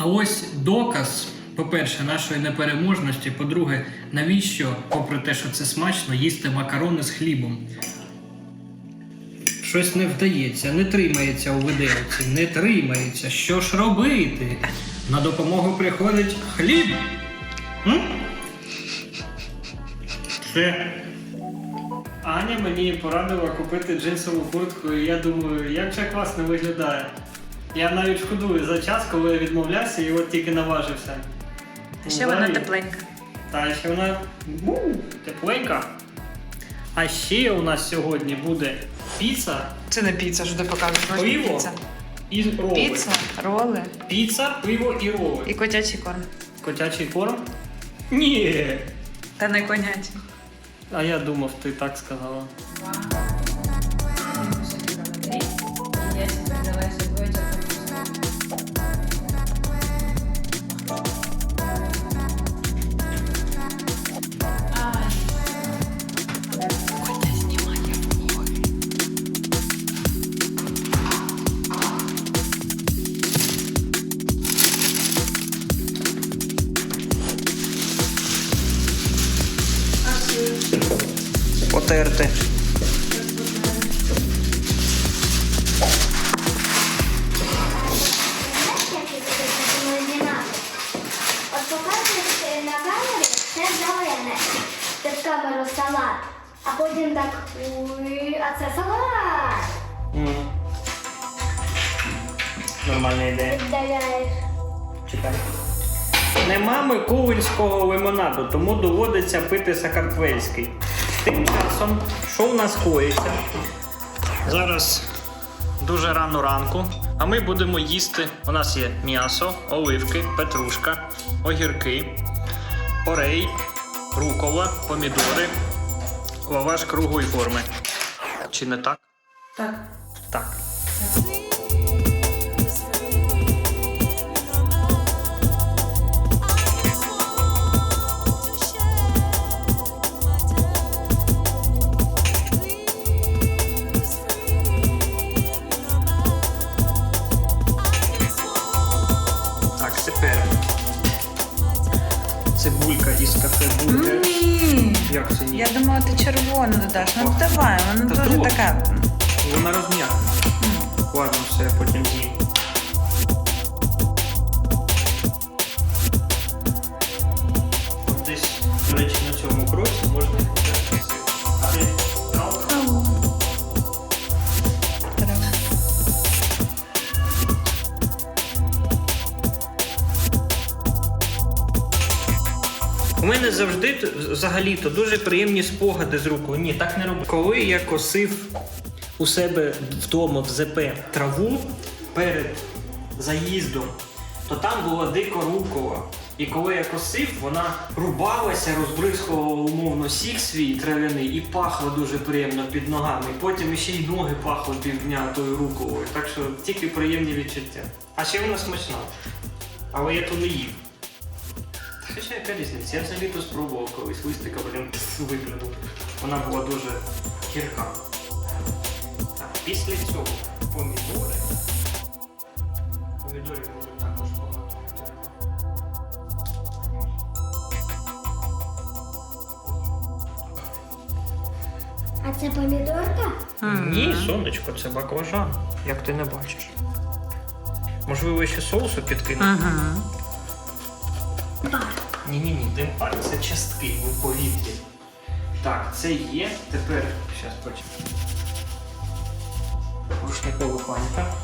А ось доказ, по-перше, нашої непереможності. По-друге, навіщо, попри те, що це смачно, їсти макарони з хлібом? Щось не вдається, не тримається у виделці, не тримається. Що ж робити? На допомогу приходить хліб. М? Це Аня мені порадила купити джинсову куртку, і я думаю, як же класно виглядає. Я навіть шкодую за час, коли я відмовлявся і от тільки наважився. А ще вона тепленька. Та ще вона у, тепленька. А ще у нас сьогодні буде піца Це не піца, що ти показуєш. Пиво? піца. і роли. Піца, роли Піца, пиво і роли. і котячий корм. Котячий корм? Ні. Та не конячий. А я думав, ти так сказала. Потерти. А потім так, ой, а це салат. Нормальна ідея. Віддаляєш. Чекай. Нема микулинського лимонаду, тому доводиться пити сакартвельський. Тим часом, що в нас коїться? Зараз дуже рано ранку, а ми будемо їсти. У нас є м'ясо, оливки, петрушка, огірки, орей, рукола, помідори, лаваш круглої форми. Чи не так? Так. Так. Так, Як це ні? Я думала, ти червону додаш. Ну давай, вона Та дуже трохи. така. Вона розм'якне. Ладно, все, потім з'їм. Мене завжди взагалі-то дуже приємні спогади з рукою. Ні, так не роблю. Коли я косив у себе вдома в ЗП траву перед заїздом, то там була дико рукола. І коли я косив, вона рубалася, розбризкувала умовно сік свій трав'яний і пахло дуже приємно під ногами. Потім ще й ноги пахли півдня тою руколою. Так що тільки приємні відчуття. А ще вона смачна. Але я то не їв. Хоча яка різниця? Я взагалі то спробував колись листика, блін, виглянув. Вона була дуже гірка. Так, після цього помідори. Помідорів може також багато. А це помідорка? Ні, сонечко, це баклажан, як ти не бачиш. Можливо, ще соусу підкинути? Ага. Ні-ні-ні, димпаль, це частки у повітрі. Так, це є. Тепер. Щас потім. Рушникова панька.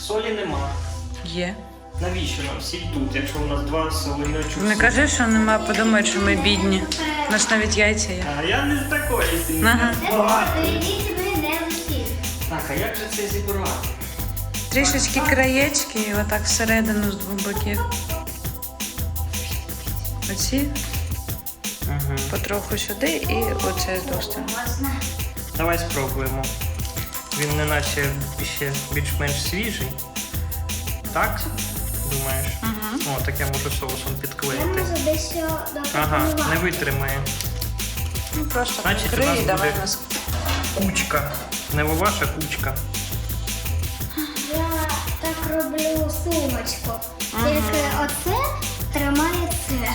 Солі нема. Є. Навіщо нам сіль тут, якщо у нас два солоночок? Не кажи, що нема, подумають, що ми бідні. У нас навіть яйця є. А я не з такої сім'ї. Ага. Так, а як же це зібрати? Трішечки краєчки і отак всередину з двох боків. Оці Угу. потроху сюди і оце з двох сторон. Давай спробуємо. Він не наче ще більш-менш свіжий. Так? Думаєш? Угу. О, так я можу соусом Я підклеїти. можу дещо Ага, не витримає. Ну просто Значить, у нас і давай буде- нас. Кучка. Не ваша кучка. Роблю сумочку. Тільки оце тримає це.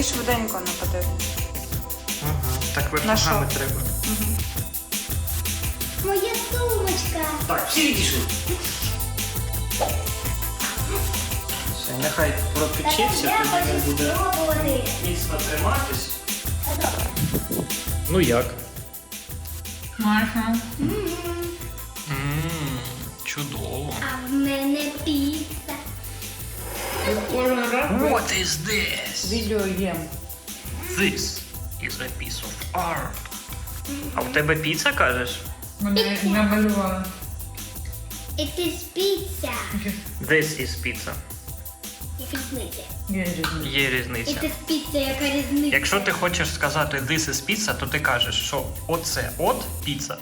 І швиденько не потрібно. Ага. Так ви На що? ногами треба. Моя сумочка. Так, всі відійшли. Все, нехай Так пропечеться, я тоді хочу буде спробувати. міцно триматись. Ну як? Ага. Ммм, чудово. В мене піца. What is this? Відео є. This is a piece of art. А у тебе піца, кажеш? Мене намалювали. It is pizza. This is pizza. Яка різниця? Є різниця. Є різниця. Is pizza, яка різниця? Якщо ти хочеш сказати this is pizza, то ти кажеш, що оце от піца.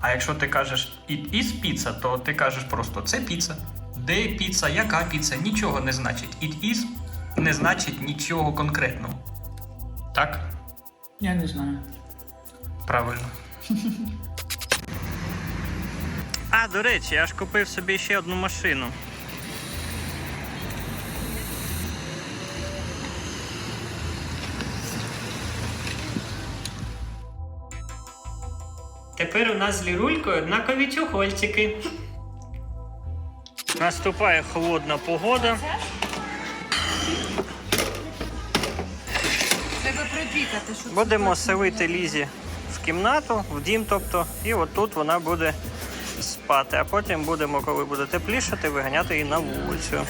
А якщо ти кажеш it is pizza, то ти кажеш просто це піца. Де піца, яка піца, нічого не значить. It is не значить нічого конкретного. Так? Я не знаю. Правильно. А, до речі, я ж купив собі ще одну машину. Тепер у нас з лірулькою однакові чохольчики. Наступає холодна погода. Треба припікати, що Будемо селити Лізі в кімнату, в дім, тобто, і отут вона буде спати. А потім будемо, коли буде теплішати, виганяти її на вулицю.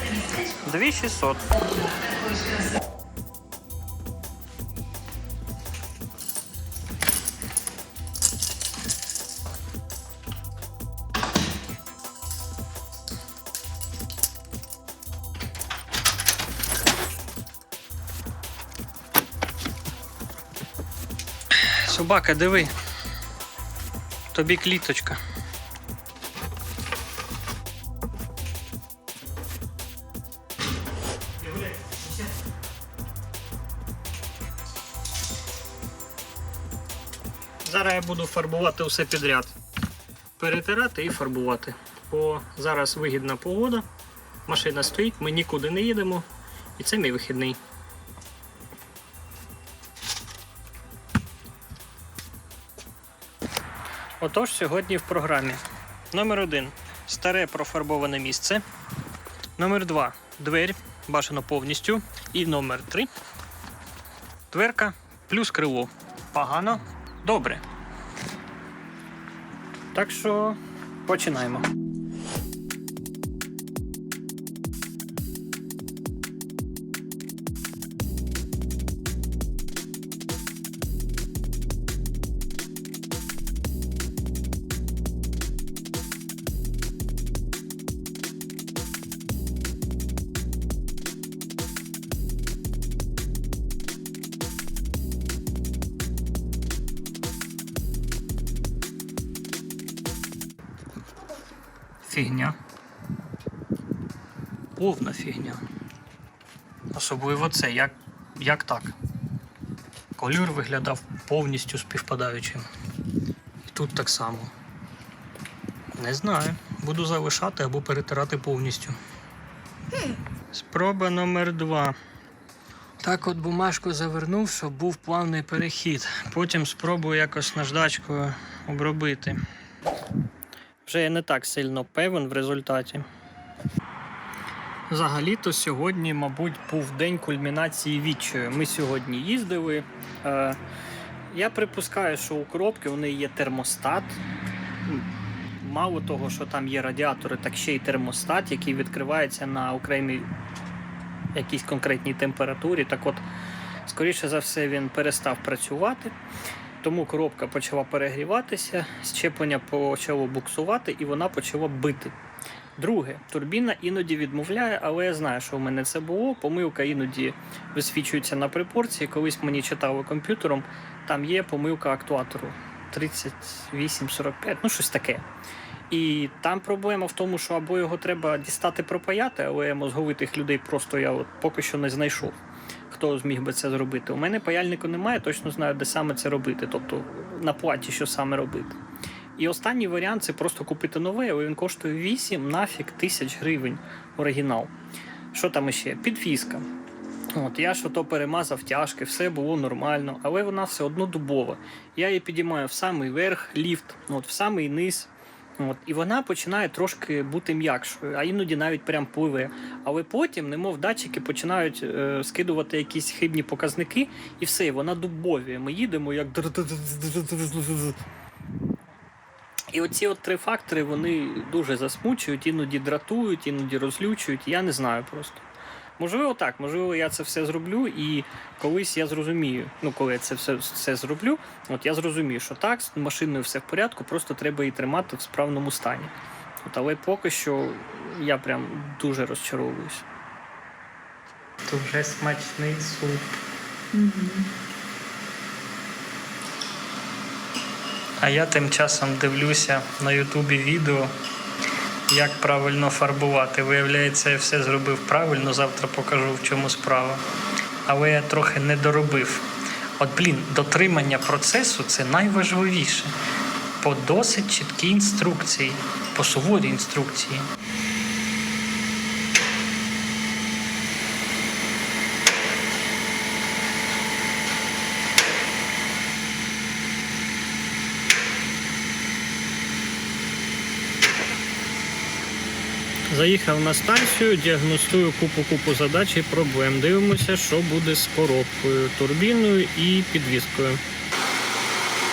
2600. Собака, диви. Тобі кліточка. Зараз я буду фарбувати все підряд. Перетирати і фарбувати. Бо зараз вигідна погода, машина стоїть, ми нікуди не їдемо, і це мій вихідний. Отож, сьогодні в програмі. Номер один старе профарбоване місце. Номер два двері, бажано повністю. І номер три дверка плюс крило. Погано, добре. Так що починаємо. Фігня. Повна фігня. Особливо це, як, як так. Колір виглядав повністю співпадаючим. І тут так само. Не знаю. Буду залишати або перетирати повністю. Спроба номер два. Так от бумажку завернув, щоб був плавний перехід. Потім спробую якось наждачкою обробити. Вже я не так сильно певен в результаті. Взагалі-то сьогодні, мабуть, був день кульмінації відчаю. Ми сьогодні їздили. Е, я припускаю, що у коробки у неї є термостат. Мало того, що там є радіатори, так ще й термостат, який відкривається на окремій якійсь конкретній температурі. Так от, скоріше за все, він перестав працювати. Тому коробка почала перегріватися, щеплення почало буксувати і вона почала бити. Друге, турбіна іноді відмовляє, але я знаю, що в мене це було. Помилка іноді висвічується на припорції. Колись мені читали комп'ютером, там є помилка актуатору 3845, ну щось таке. І там проблема в тому, що або його треба дістати пропаяти, але мозговитих людей просто я от поки що не знайшов. Хто зміг би це зробити? У мене паяльнику немає, точно знаю, де саме це робити, тобто на платі, що саме робити. І останній варіант це просто купити нове, але він коштує 8 нафіг тисяч гривень оригінал. Що там ще? Підвізка. От, я ж ото перемазав тяжки, все було нормально, але вона все одно дубова. Я її підіймаю в самий верх, ліфт, от, в самий низ. От, і вона починає трошки бути м'якшою, а іноді навіть прям пливе. Але потім, немов датчики починають е, скидувати якісь хибні показники, і все, вона дубові. Ми їдемо як. І оці от три фактори вони дуже засмучують, іноді дратують, іноді розлючують. Я не знаю просто. Можливо, так, можливо, я це все зроблю, і колись я зрозумію. Ну, коли я це все, все зроблю, от я зрозумію, що так, з машиною все в порядку, просто треба її тримати в справному стані. От, але поки що я прям дуже розчаровуюсь. Дуже смачний суп. А я тим часом дивлюся на Ютубі відео, як правильно фарбувати. Виявляється, я все зробив правильно, завтра покажу, в чому справа. Але я трохи не доробив. От, блін, дотримання процесу це найважливіше. По досить чіткій інструкції, по суворій інструкції. Заїхав на станцію, діагностую купу-купу задач і проблем. Дивимося, що буде з коробкою, турбіною і підвіскою.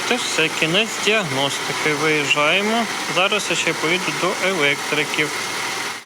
Це все, кінець діагностики. Виїжджаємо. Зараз ще поїду до електриків.